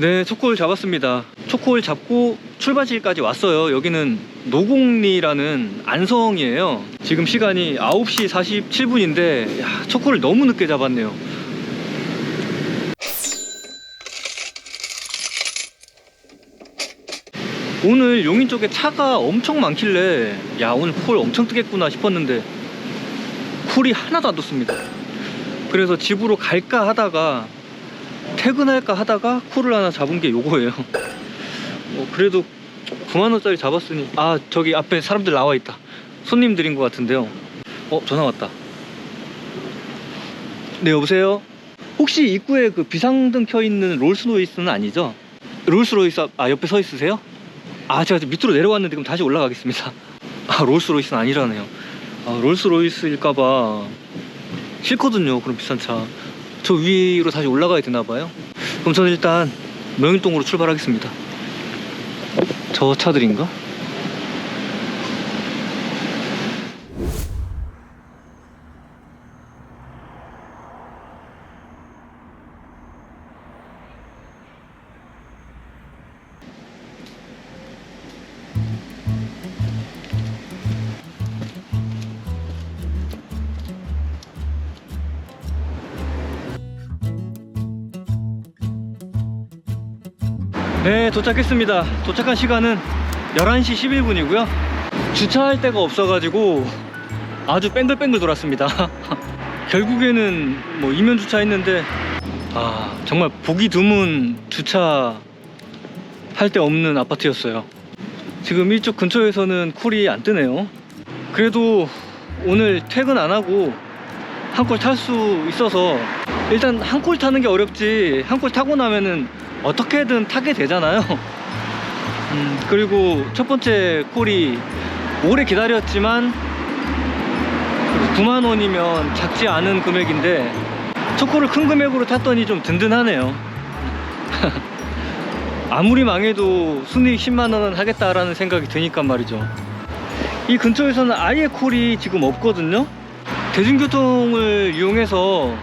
네, 초콜 잡았습니다. 초콜 잡고 출발지까지 왔어요. 여기는 노곡리라는 안성이에요. 지금 시간이 9시 47분인데, 야, 초콜을 너무 늦게 잡았네요. 오늘 용인 쪽에 차가 엄청 많길래, 야, 오늘 콜 엄청 뜨겠구나 싶었는데, 콜이 하나도 안 떴습니다. 그래서 집으로 갈까 하다가 퇴근할까 하다가 콜을 하나 잡은 게 요거예요. 어, 그래도 9만원짜리 잡았으니 아 저기 앞에 사람들 나와 있다. 손님들인 것 같은데요. 어 전화 왔다. 네 여보세요. 혹시 입구에 그 비상등 켜 있는 롤스로이스는 아니죠? 롤스로이스 앞- 아 옆에 서 있으세요? 아 제가 밑으로 내려왔는데 그럼 다시 올라가겠습니다. 아 롤스로이스는 아니라네요. 아 롤스로이스일까봐 싫거든요. 그런 비싼 차. 저 위로 다시 올라가야 되나 봐요. 그럼 저는 일단 명일동으로 출발하겠습니다. 저 차들인가? 네, 도착했습니다. 도착한 시간은 11시 11분이고요. 주차할 데가 없어가지고 아주 뺑글뺑글 돌았습니다. 결국에는 뭐 이면 주차했는데 아 정말 보기 드문 주차 할데 없는 아파트였어요. 지금 이쪽 근처에서는 쿨이 안 뜨네요. 그래도 오늘 퇴근 안 하고 한 콜 탈 수 있어서 일단 한 콜 타는 게 어렵지 한 콜 타고 나면은 어떻게든 타게 되잖아요. 음, 그리고 첫 번째 콜이 오래 기다렸지만 9만 원이면 작지 않은 금액인데 첫 콜을 큰 금액으로 탔더니 좀 든든하네요. 아무리 망해도 순이익 10만 원은 하겠다라는 생각이 드니까 말이죠. 이 근처에서는 아예 콜이 지금 없거든요. 대중교통을 이용해서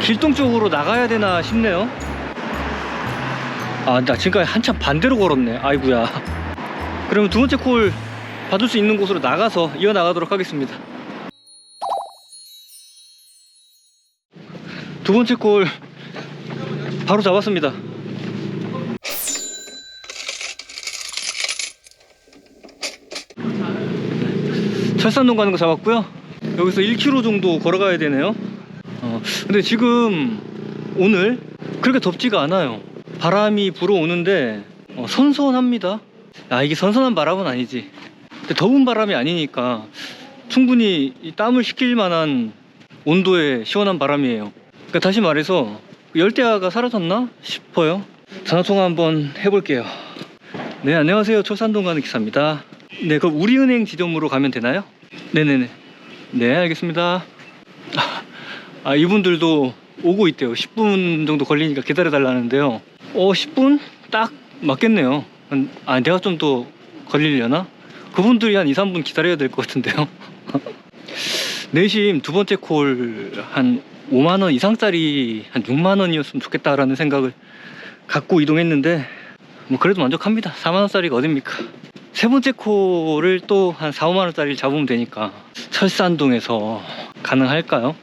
길동 쪽으로 나가야 되나 싶네요. 아, 나 지금까지 한참 반대로 걸었네. 아이구야. 그러면 두 번째 콜 받을 수 있는 곳으로 나가서 이어나가도록 하겠습니다. 두 번째 콜 바로 잡았습니다. 철산동 가는 거 잡았고요. 여기서 1km 정도 걸어가야 되네요. 어, 근데 지금 오늘 그렇게 덥지가 않아요. 바람이 불어오는데 어, 선선합니다. 아 이게 선선한 바람은 아니지. 더운 바람이 아니니까 충분히 이 땀을 식힐 만한 온도의 시원한 바람이에요. 그러니까 다시 말해서 열대야가 사라졌나 싶어요. 전화 통화 한번 해볼게요. 네 안녕하세요 철산동 가는 기사입니다. 네 그럼 우리은행 지점으로 가면 되나요? 네네네. 네 알겠습니다. 아 이분들도 오고 있대요. 10분 정도 걸리니까 기다려 달라는데요. 어 10분 딱 맞겠네요. 한- 아 내가 좀 더 걸리려나? 그분들이 한 2, 3분 기다려야 될 것 같은데요. 내심 두 번째 콜 한 5만 원 이상짜리 한 6만 원이었으면 좋겠다라는 생각을 갖고 이동했는데 뭐 그래도 만족합니다. 4만 원짜리가 어딥니까? 세 번째 콜을 또 한 4, 5만 원짜리를 잡으면 되니까 철산동에서 가능할까요?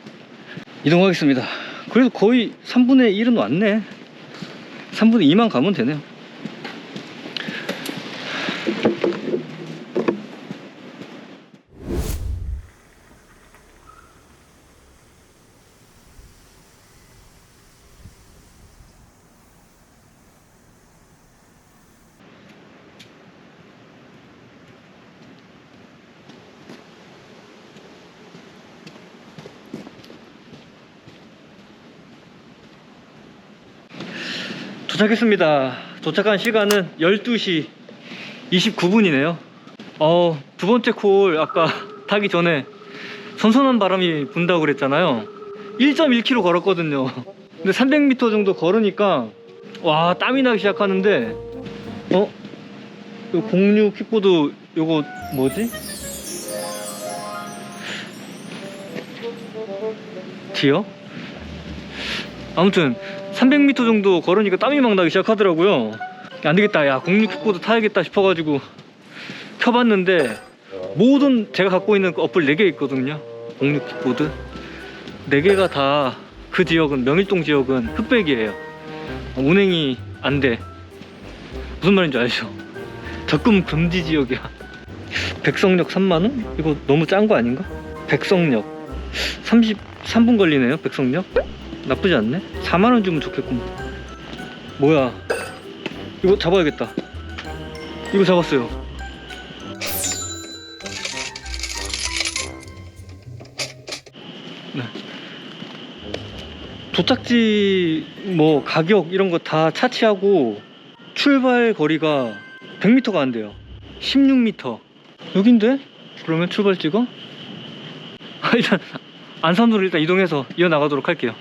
이동하겠습니다. 그래도 거의 3분의 1은 왔네. 3분의 2만 가면 되네요. 도착했습니다. 도착한 시간은 12시 29분이네요. 어, 두 번째 콜 아까 타기 전에 선선한 바람이 분다고 그랬잖아요. 1.1km 걸었거든요. 근데 300m 정도 걸으니까 와 땀이 나기 시작하는데 어? 요 공유 킥보드 요거 뭐지? 티어? 아무튼 300m 정도 걸으니까 땀이 막 나기 시작하더라고요. 안 되겠다. 야, 공룡킥보드 타야겠다 싶어가지고 켜봤는데 모든 제가 갖고 있는 그 어플 4개 있거든요. 공룡킥보드. 4개가 다 그 지역은 명일동 지역은 흑백이에요. 운행이 안 돼. 무슨 말인지 알죠? 적금 금지 지역이야. 백성역 3만원? 이거 너무 짠 거 아닌가? 백성역 33분 걸리네요 백성역 나쁘지 않네? 4만원 주면 좋겠군 뭐야? 이거 잡아야겠다. 이거 잡았어요. 네. 도착지 뭐 가격 이런 거 다 차치하고 출발 거리가 100m가 안 돼요. 16m 여긴데? 그러면 출발 찍어? 아, 일단 안산으로 일단 이동해서 이어나가도록 할게요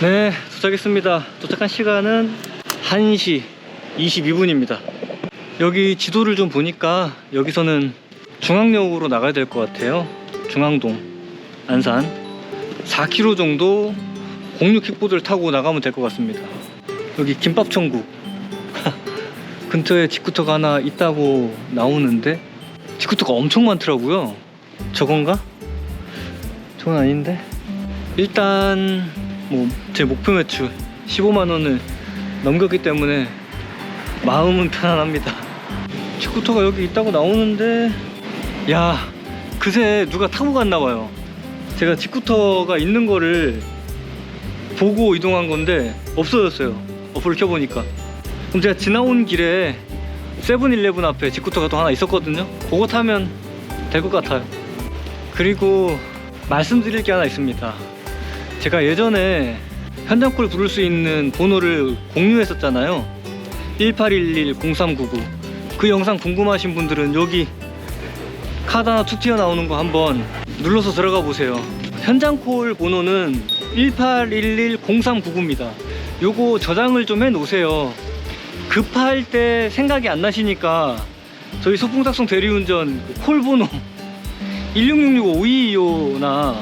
네 도착했습니다. 도착한 시간은 1시 22분입니다. 여기 지도를 좀 보니까 여기서는 중앙역으로 나가야 될 것 같아요. 중앙동 안산. 4km 정도 공유 킥보드를 타고 나가면 될 것 같습니다. 여기 김밥천국. 근처에 직구터가 하나 있다고 나오는데 직구터가 엄청 많더라고요. 저건가? 저건 아닌데? 일단 뭐 제 목표 매출 15만 원을 넘겼기 때문에 마음은 편안합니다. 스쿠터가 여기 있다고 나오는데 야 그새 누가 타고 갔나 봐요. 제가 스쿠터가 있는 거를 보고 이동한 건데 없어졌어요. 어플을 켜보니까. 그럼 제가 지나온 길에 세븐일레븐 앞에 스쿠터가 또 하나 있었거든요. 그거 타면 될 것 같아요. 그리고 말씀드릴 게 하나 있습니다. 제가 예전에 현장콜 부를 수 있는 번호를 공유했었잖아요. 1811-0399. 그 영상 궁금하신 분들은 여기 카드 하나 툭 튀어나오는 거 한번 눌러서 들어가 보세요. 현장콜 번호는 1811-0399입니다. 요거 저장을 좀 해 놓으세요. 급할 때 생각이 안 나시니까 저희 소풍탁송 대리운전 그콜 번호 1666-5225나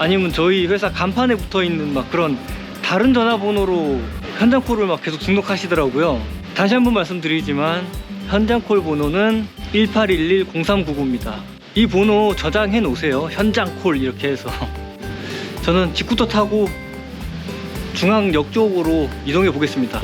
아니면 저희 회사 간판에 붙어 있는 막 그런 다른 전화번호로 현장콜을 막 계속 등록하시더라고요. 다시 한번 말씀드리지만 현장콜 번호는 1811-0399입니다. 이 번호 저장해 놓으세요. 현장콜 이렇게 해서. 저는 직구터 타고 중앙역 쪽으로 이동해 보겠습니다.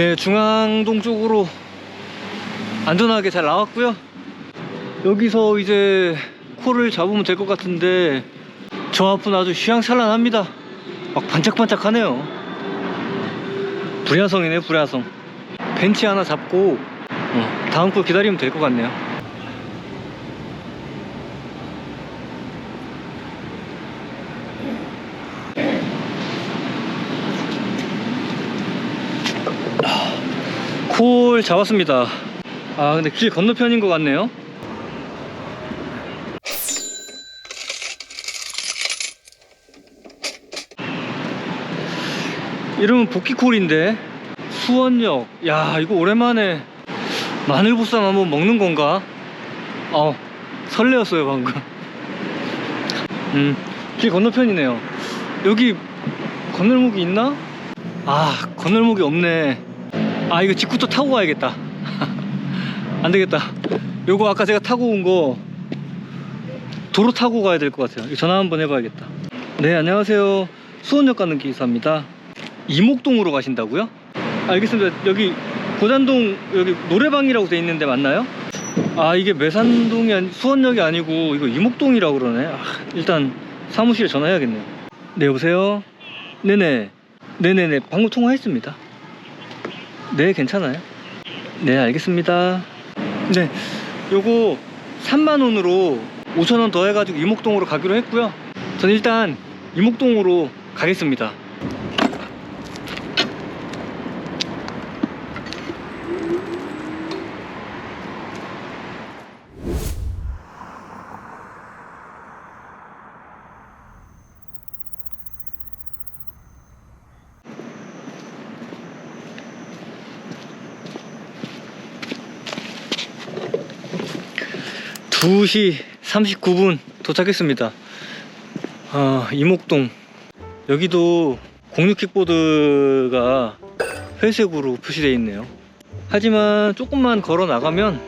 네, 중앙동 쪽으로 안전하게 잘 나왔고요. 여기서 이제 콜을 잡으면 될 것 같은데 저 앞은 아주 휘황찬란합니다. 막 반짝반짝하네요. 불야성이네, 불야성. 벤치 하나 잡고 어, 다음 콜 기다리면 될 것 같네요. 콜 잡았습니다. 아 근데 길 건너편인 것 같네요. 이름은 복귀콜인데 수원역. 야 이거 오랜만에 마늘보쌈 한번 먹는 건가? 어 설레었어요 방금. 음길 건너편이네요. 여기 건널목이 있나? 아 건널목이 없네. 아 이거 직구터 타고 가야겠다. 안 되겠다. 요거 아까 제가 타고 온 거 도로 타고 가야 될 것 같아요. 전화 한번 해봐야겠다. 네 안녕하세요. 수원역 가는 기사입니다. 이목동으로 가신다고요? 알겠습니다. 여기 고잔동 여기 노래방이라고 돼 있는데 맞나요? 아 이게 매산동이 아니 수원역이 아니고 이거 이목동이라고 그러네. 아, 일단 사무실에 전화해야겠네요. 네 여보세요? 네네. 네네네. 방금 통화했습니다 네, 괜찮아요. 네, 알겠습니다. 네, 요거 3만원으로 5천원 더 해가지고 이목동으로 가기로 했고요 전 일단 이목동으로 가겠습니다 두시 39분 도착했습니다. 아, 이목동. 여기도 공유 킥보드가 회색으로 표시되어 있네요. 하지만 조금만 걸어 나가면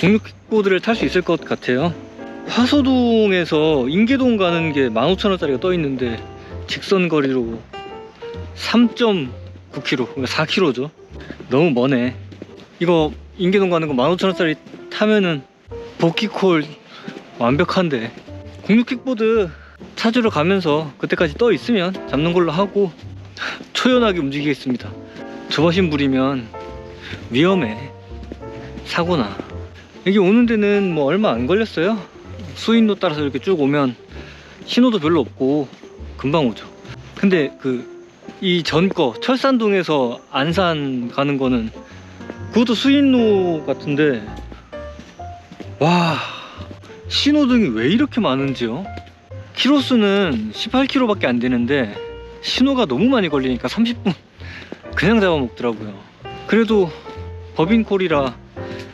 공유 킥보드를 탈 수 있을 것 같아요. 화소동에서 인계동 가는 게 15,000원짜리가 떠 있는데 직선 거리로 3.9km, 그러니까 4km죠. 너무 머네. 이거 인계동 가는 거 15,000원짜리 타면은 복귀콜 완벽한데. 공유 킥보드 찾으러 가면서 그때까지 떠 있으면 잡는 걸로 하고 초연하게 움직이겠습니다. 조바심 부리면 위험해. 사고나. 여기 오는 데는 뭐 얼마 안 걸렸어요. 수인로 따라서 이렇게 쭉 오면 신호도 별로 없고 금방 오죠. 근데 그 이 전 거 철산동에서 안산 가는 거는 그것도 수인로 같은데 와 신호등이 왜 이렇게 많은지요? 키로수는 18km밖에 안 되는데 신호가 너무 많이 걸리니까 30분 그냥 잡아먹더라고요. 그래도 법인콜이라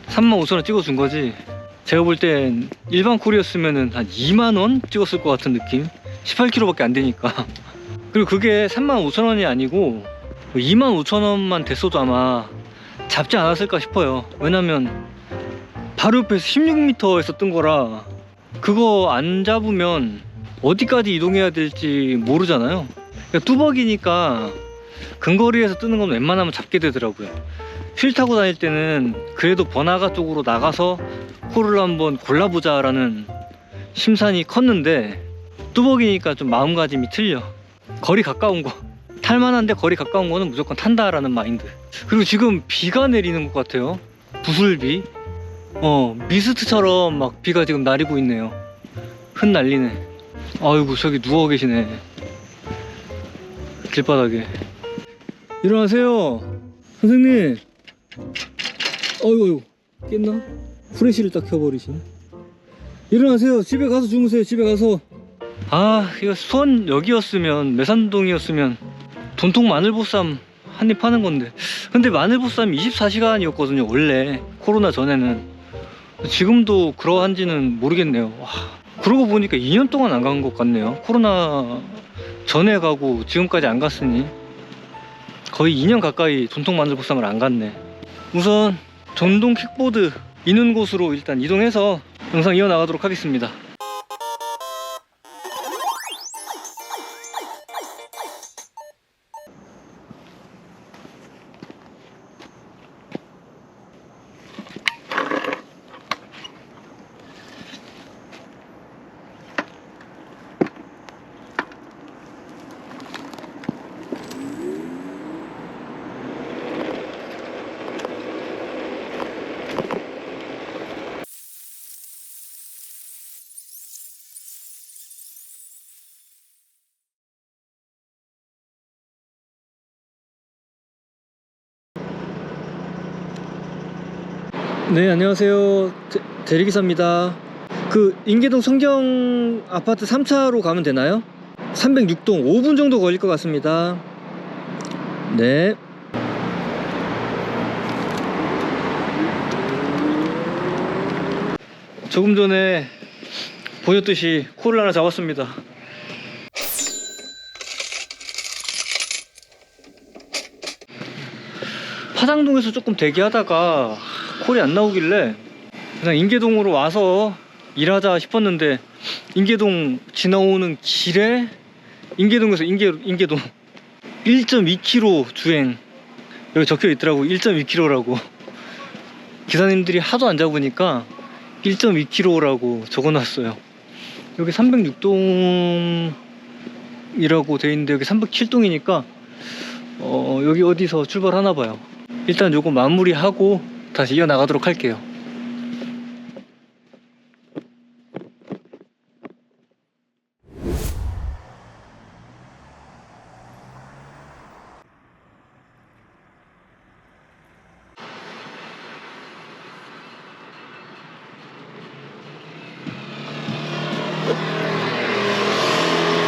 35,000원 찍어준 거지. 제가 볼 땐 일반 콜이었으면 한 2만원 찍었을 것 같은 느낌? 18km밖에 안 되니까. 그리고 그게 35,000원이 아니고 25,000원만 됐어도 아마 잡지 않았을까 싶어요. 왜냐면 바로 옆에서 16m에서 뜬 거라 그거 안 잡으면 어디까지 이동해야 될지 모르잖아요. 그러니까 뚜벅이니까 근거리에서 뜨는 건 웬만하면 잡게 되더라고요. 휠 타고 다닐 때는 그래도 번화가 쪽으로 나가서 코를 한번 골라보자 라는 심산이 컸는데 뚜벅이니까 좀 마음가짐이 틀려. 거리 가까운 거. 탈만한데 거리 가까운 거는 무조건 탄다라는 마인드. 그리고 지금 비가 내리는 것 같아요. 부슬비 어 미스트처럼 막 비가 지금 내리고 있네요. 흙 날리네. 아이고 저기 누워 계시네. 길바닥에. 일어나세요. 선생님. 어이구 깼나? 프레시를 딱 켜버리시네. 일어나세요. 집에 가서 주무세요. 집에 가서. 아 이거 수원 여기였으면 매산동이었으면 돈통 마늘보쌈 한입 하는 건데. 근데 마늘보쌈 24시간이었거든요 원래. 코로나 전에는 지금도 그러한지는 모르겠네요. 와, 그러고 보니까 2년 동안 안 간 것 같네요. 코로나 전에 가고 지금까지 안 갔으니 거의 2년 가까이 전통 마늘보쌈을 안 갔네. 우선 전동 킥보드 있는 곳으로 일단 이동해서 영상 이어나가도록 하겠습니다 네 안녕하세요. 대, 대리기사입니다. 그 인계동 성경 아파트 3차로 가면 되나요? 306동 5분 정도 걸릴 것 같습니다. 네. 조금 전에 보셨듯이 코를 하나 잡았습니다. 파장동에서 조금 대기하다가 콜이 안 나오길래 그냥 인계동으로 와서 일하자 싶었는데 인계동 지나오는 길에 인계동에서 인계, 인계동 1.2km 주행. 여기 적혀 있더라고. 1.2km라고. 기사님들이 하도 안 잡으니까 1.2km라고 적어놨어요. 여기 306동이라고 돼 있는데 여기 307동이니까 어, 여기 어디서 출발하나 봐요. 일단 요거 마무리하고 다시 이어나가도록 할게요.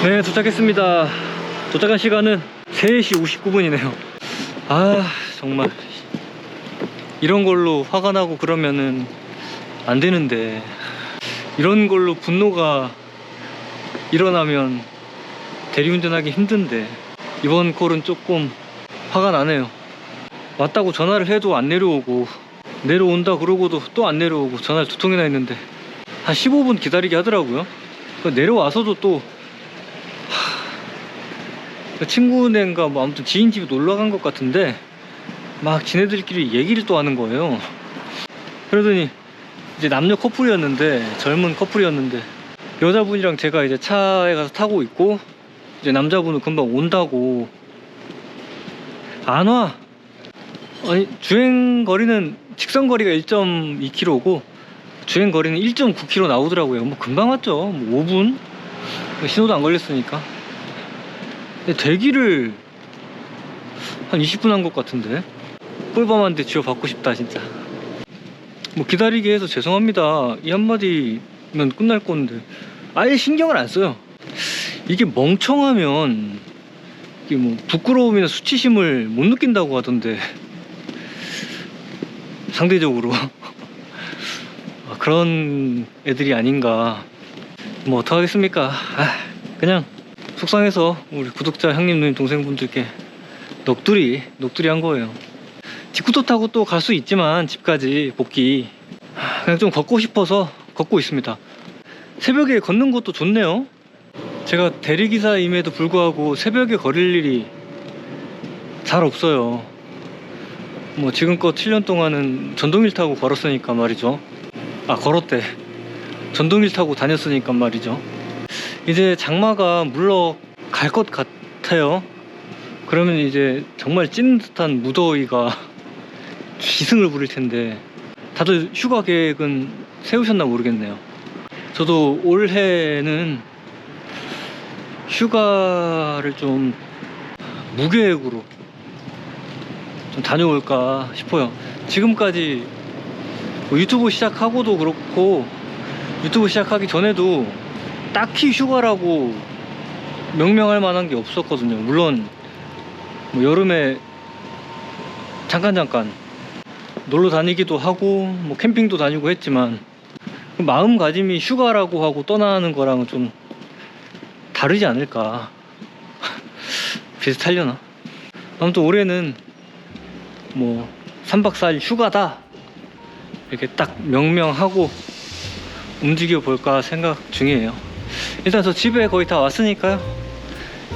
네 도착했습니다 도착한 시간은 3시 59분이네요 아 정말 이런 걸로 화가 나고 그러면은 안 되는데. 이런 걸로 분노가 일어나면 대리운전하기 힘든데. 이번 콜은 조금 화가 나네요. 왔다고 전화를 해도 안 내려오고, 내려온다 그러고도 또 안 내려오고, 전화를 두 통이나 했는데, 한 15분 기다리게 하더라고요. 그 내려와서도 또그 친구네인가 뭐 아무튼 지인 집에 놀러 간 것 같은데 막 지네들끼리 얘기를 또 하는 거예요. 그러더니 이제 남녀 커플이었는데 젊은 커플이었는데 여자분이랑 제가 이제 차에 가서 타고 있고 이제 남자분은 금방 온다고 안 와. 아니 주행 거리는 직선 거리가 1.2km고 주행 거리는 1.9km 나오더라고요. 뭐 금방 왔죠. 뭐 5분 신호도 안 걸렸으니까. 근데 대기를 한 20분 한 것 같은데 꿀밤한테 지워받고 싶다 진짜. 뭐 기다리게 해서 죄송합니다. 이 한마디면 끝날 건데. 아예 신경을 안 써요. 이게 멍청하면 이게 뭐 부끄러움이나 수치심을 못 느낀다고 하던데. 상대적으로. 아, 그런 애들이 아닌가. 뭐 어떡하겠습니까? 아, 그냥 속상해서 우리 구독자 형님 누님 동생분들께 넋두리 넋두리 한 거예요 직구도 타고 또 갈 수 있지만 집까지 복귀. 하, 그냥 좀 걷고 싶어서 걷고 있습니다. 새벽에 걷는 것도 좋네요. 제가 대리기사임에도 불구하고 새벽에 걸을 일이 잘 없어요. 뭐 지금껏 7년 동안은 전동일 타고 걸었으니까 말이죠. 아 걸었대. 전동일 타고 다녔으니까 말이죠. 이제 장마가 물러갈 것 같아요. 그러면 이제 정말 찐 듯한 무더위가 기승을 부릴 텐데 다들 휴가 계획은 세우셨나 모르겠네요. 저도 올해는 휴가를 좀 무계획으로 좀 다녀올까 싶어요. 지금까지 뭐 유튜브 시작하고도 그렇고 유튜브 시작하기 전에도 딱히 휴가라고 명명할 만한 게 없었거든요. 물론 뭐 여름에 잠깐 잠깐 놀러 다니기도 하고 뭐 캠핑도 다니고 했지만 그 마음가짐이 휴가라고 하고 떠나는 거랑은 좀 다르지 않을까 비슷하려나 아무튼 올해는 뭐 3박 4일 휴가다 이렇게 딱 명명하고 움직여 볼까 생각 중이에요 일단 저 집에 거의 다 왔으니까요.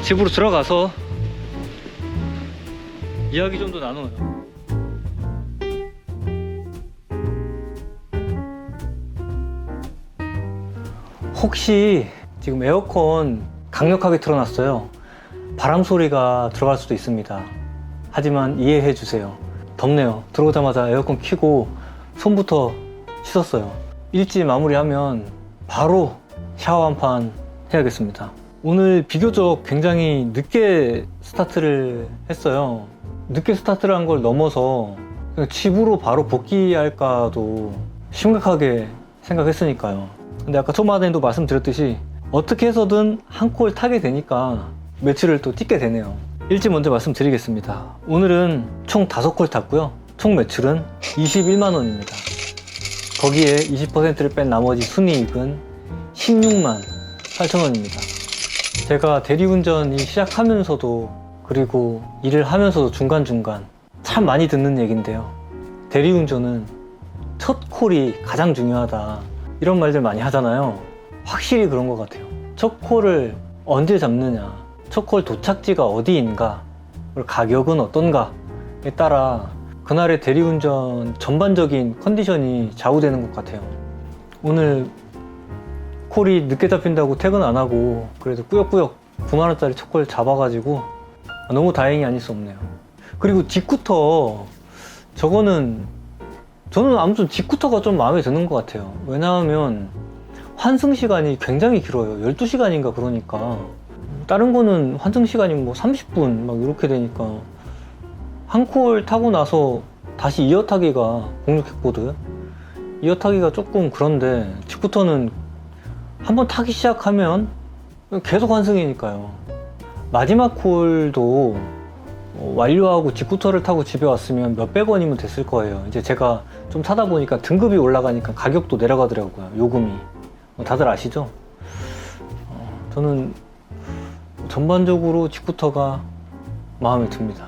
집으로 들어가서 이야기 좀 더 나눠요. 혹시 지금 에어컨 강력하게 틀어놨어요. 바람 소리가 들어갈 수도 있습니다. 하지만 이해해 주세요. 덥네요. 들어오자마자 에어컨 켜고 손부터 씻었어요. 일찍 마무리하면 바로 샤워 한 판 해야겠습니다. 오늘 비교적 굉장히 늦게 스타트를 했어요. 늦게 스타트를 한 걸 넘어서 집으로 바로 복귀할까도 심각하게 생각했으니까요. 근데 아까 초반에도 말씀드렸듯이 어떻게 해서든 한 콜 타게 되니까 매출을 또 찍게 되네요. 일찍 먼저 말씀드리겠습니다. 오늘은 총 5콜 탔고요. 총 매출은 21만 원입니다. 거기에 20%를 뺀 나머지 순이익은 16만 8천 원입니다. 제가 대리운전이 시작하면서도 그리고 일을 하면서도 중간중간 참 많이 듣는 얘기인데요. 대리운전은 첫 콜이 가장 중요하다. 이런 말들 많이 하잖아요. 확실히 그런 것 같아요. 첫 콜을 언제 잡느냐, 첫 콜 도착지가 어디인가, 가격은 어떤가에 따라 그날의 대리운전 전반적인 컨디션이 좌우되는 것 같아요. 오늘 콜이 늦게 잡힌다고 퇴근 안 하고 그래도 꾸역꾸역 9만원짜리 첫 콜 잡아가지고 너무 다행이 아닐 수 없네요. 그리고 직구터 저거는 저는 아무튼 직구터가 좀 마음에 드는 것 같아요. 왜냐하면 환승 시간이 굉장히 길어요. 12시간인가 그러니까. 다른 거는 환승 시간이 뭐 30분 막 이렇게 되니까 한 콜 타고 나서 다시 이어 타기가 공룡킥보드 이어 타기가 조금 그런데 직구터는 한번 타기 시작하면 계속 환승이니까요. 마지막 콜도 어, 완료하고 직구터를 타고 집에 왔으면 몇백 원이면 됐을 거예요. 이제 제가 좀 타다 보니까 등급이 올라가니까 가격도 내려가더라고요. 요금이. 뭐 다들 아시죠? 어, 저는 전반적으로 직구터가 마음에 듭니다.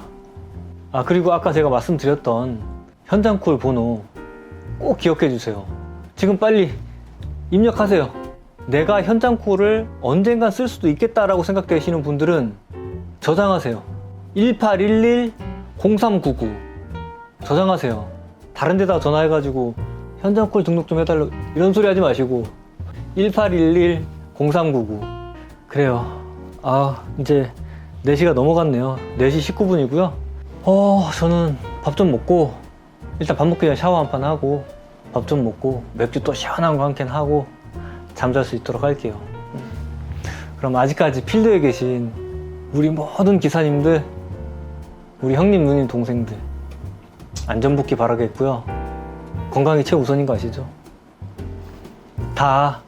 아, 그리고 아까 제가 말씀드렸던 현장콜 번호 꼭 기억해 주세요. 지금 빨리 입력하세요. 내가 현장콜을 언젠간 쓸 수도 있겠다라고 생각되시는 분들은 저장하세요. 1811-0399 저장하세요. 다른 데다 전화해가지고 현장콜 등록 좀 해달라 이런 소리 하지 마시고 1811-0399 그래요. 아 이제 4시가 넘어갔네요. 4시 19분이고요. 어 저는 밥 좀 먹고 일단 밥 먹기 전에 샤워 한 판 하고 밥 좀 먹고 맥주 또 시원한 거 한 캔 하고 잠잘 수 있도록 할게요. 음. 그럼 아직까지 필드에 계신 우리 모든 기사님들, 우리 형님, 누님, 동생들 안전복귀 바라겠고요. 건강이 최우선인 거 아시죠? 다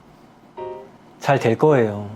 잘 될 거예요.